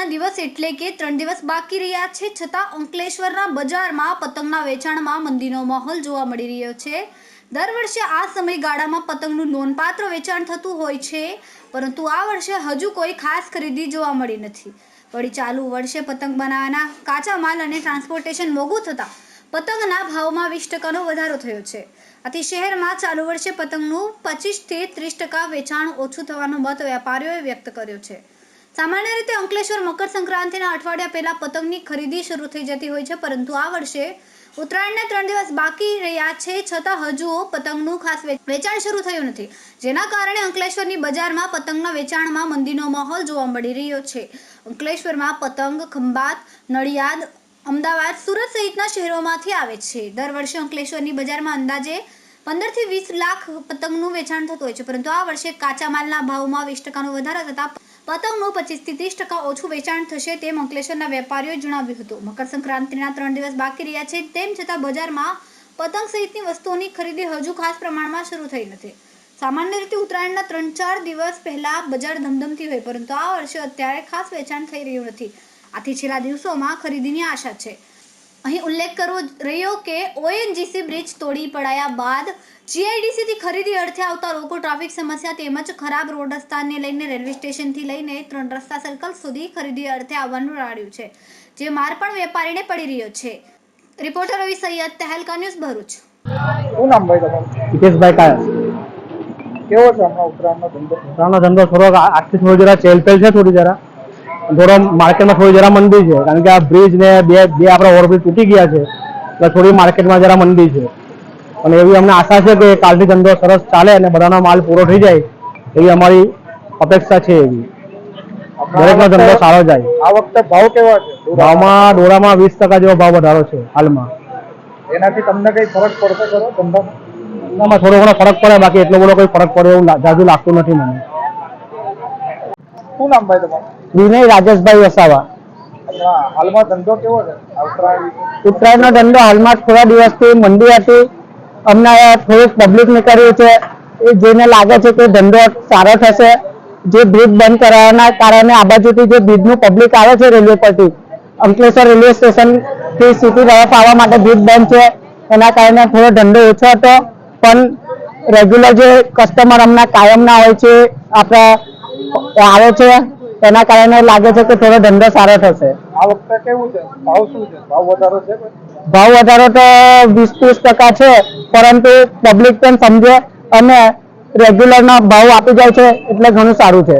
ઉત્તરાયણના દિવસ એટલે કે ત્રણ દિવસ બાકી રહ્યા છે, છતાં અંકલેશ્વરના બજારમાં પતંગના વેચાણમાં મંદીનો માહોલ જોવા મળી રહ્યો છે. દર વર્ષે આ સમયગાળામાં પતંગનું નોંધપાત્ર વેચાણ થતું હોય છે, પરંતુ આ વર્ષે હજુ કોઈ ખાસ ખરીદી જોવા મળી નથી. વળી ચાલુ વર્ષે પતંગ બનાવવાના કાચા માલ અને ટ્રાન્સપોર્ટેશન મોંઘું થતાં પતંગના ભાવમાં વીસ ટકાનો વધારો થયો છે. આથી શહેરમાં ચાલુ વર્ષે પતંગનું પચીસથી ત્રીસ ટકા વેચાણ ઓછું થવાનો મત વેપારીઓએ વ્યક્ત કર્યો છે. સામાન્ય રીતે અંકલેશ્વર મકર સંક્રાંતિના અઠવાડિયા પહેલા પતંગની ખરીદી શરૂ થઈ જતી હોય છે, પરંતુ આ વર્ષે ઉત્તરાયણના ત્રણ દિવસ બાકી રહ્યા છે, છતાં હજુ પતંગનું ખાસ વેચાણ શરૂ થયું નથી. જેના કારણે અંકલેશ્વરની બજારમાં પતંગના વેચાણમાં મંદીનો માહોલ જોવા મળી રહ્યો છે. અંકલેશ્વરમાં પતંગ, ખંભાત, નડિયાદ, અમદાવાદ, સુરત સહિતના શહેરોમાંથી આવે છે. દર વર્ષે અંકલેશ્વરની બજારમાં અંદાજે પંદરથી વીસ લાખ પતંગનું વેચાણ થતું હોય છે, પરંતુ આ વર્ષે કાચા માલના ભાવમાં વીસ ટકાનો વધારો થતાં પતંગનું પચીસથી ત્રીસ ટકા ઓછું વેચાણ થશે તેમ અંકલેશ્વરના વેપારીઓએ જણાવ્યું હતું. મકર સંક્રાંતિના ત્રણ દિવસ બાકી રહ્યા છે, તેમ છતાં બજારમાં પતંગ સહિતની વસ્તુઓની ખરીદી હજુ ખાસ પ્રમાણમાં શરૂ થઈ નથી. સામાન્ય રીતે ઉત્તરાયણના ત્રણ ચાર દિવસ પહેલા બજાર ધમધમતી હોય, પરંતુ આ વર્ષે અત્યારે ખાસ વેચાણ થઈ રહ્યું નથી. આથી છેલ્લા દિવસોમાં ખરીદીની આશા છે. અહીં ઉલ્લેખ કરવો રહ્યો કે ઓએનજીસી બ્રિજ તોડી પડાયા બાદ જીઆઈડીસીથી ખરીદી અર્થે આવતા લોકો ટ્રાફિક સમસ્યા તેમજ ખરાબ રોડ રસ્તાને લઈને રેલવે સ્ટેશનથી લઈને ત્રણ રસ્તા સર્કલ સુધી ખરીદી અર્થે આવવાનું રાડ્યું છે જે માર પણ વેપારીને પડી રહ્યો છે. Reporter Ravi Saiyed Tehelka news Bharuch. શું નામ ભાઈ તમારું? હિતેશભાઈ કેવો છે હમણાં ઉત્તરાયણનો ધંધો? ઉત્તરાયણનો ધંધો થોડો આર્થિક થોડો જરા ચેલપેલ છે થોડી જરા. થોડો માર્કેટમાં થોડી જરા મંદી છે. કારણ કે આ બ્રિજ ને બે બે આપણા ઓવરબ્રિજ તૂટી ગયા છે. એટલે થોડી માર્કેટમાં જરા મંદી છે. અને એવી અમને આશા છે કે કાલથી ધંધો સરસ ચાલે અને બધાનો માલ પૂરો થઈ જાય એવી અમારી અપેક્ષા છે એવી. દરેકનો ધંધો સારો જાય. આ વખતે ભાવ કેવા છે? ભાવમાં દોરામાં વીસ ટકા જેવો ભાવ વધારો છે હાલમાં. એનાથી તમને કઈ ફરક પડશે ખરો ધંધામાં થોડો ઘણો ફરક પડે બાકી એટલો બધો કોઈ ફરક પડે એવું જાજુ લાગતું નથી મને. શું નામ ભાઈ તમારું? વિનય રાજેશભાઈ વસાવા. હાલમાં ધંધો કેવો છે? ઉત્તરાયણ નો ઉત્તરાયણનો ધંધો હાલમાં થોડા દિવસથી મંદી હતી. અમને થોડીક પબ્લિક નીકળ્યું છે. એ જેને લાગે છે કે ધંધો સારો થશે જે બ્રિજ બંધ કરાવવાના કારણે આ બાજુથી જે બ્રિજનું પબ્લિક આવે છે રેલવે પરથી અંકલેશ્વર રેલવે સ્ટેશનથી સિટી તરફ આવવા માટે બ્રિજ બંધ છે. એના કારણે થોડો ધંધો ઓછો હતો. પણ રેગ્યુલર જે કસ્ટમર હમણાં કાયમના હોય છે આપણા આવે છે એના કારણે લાગે છે કે થોડો ધંધો સારો થશે. આ વખતે કેવું છે? ભાવ શું છે? ભાવ વધારો છે ભાવ વધારો તો વીસ ત્રીસ ટકા છે પરંતુ પબ્લિક પણ સમજે અને રેગ્યુલર ના ભાવ આપી જાય છે એટલે ઘણું સારું છે.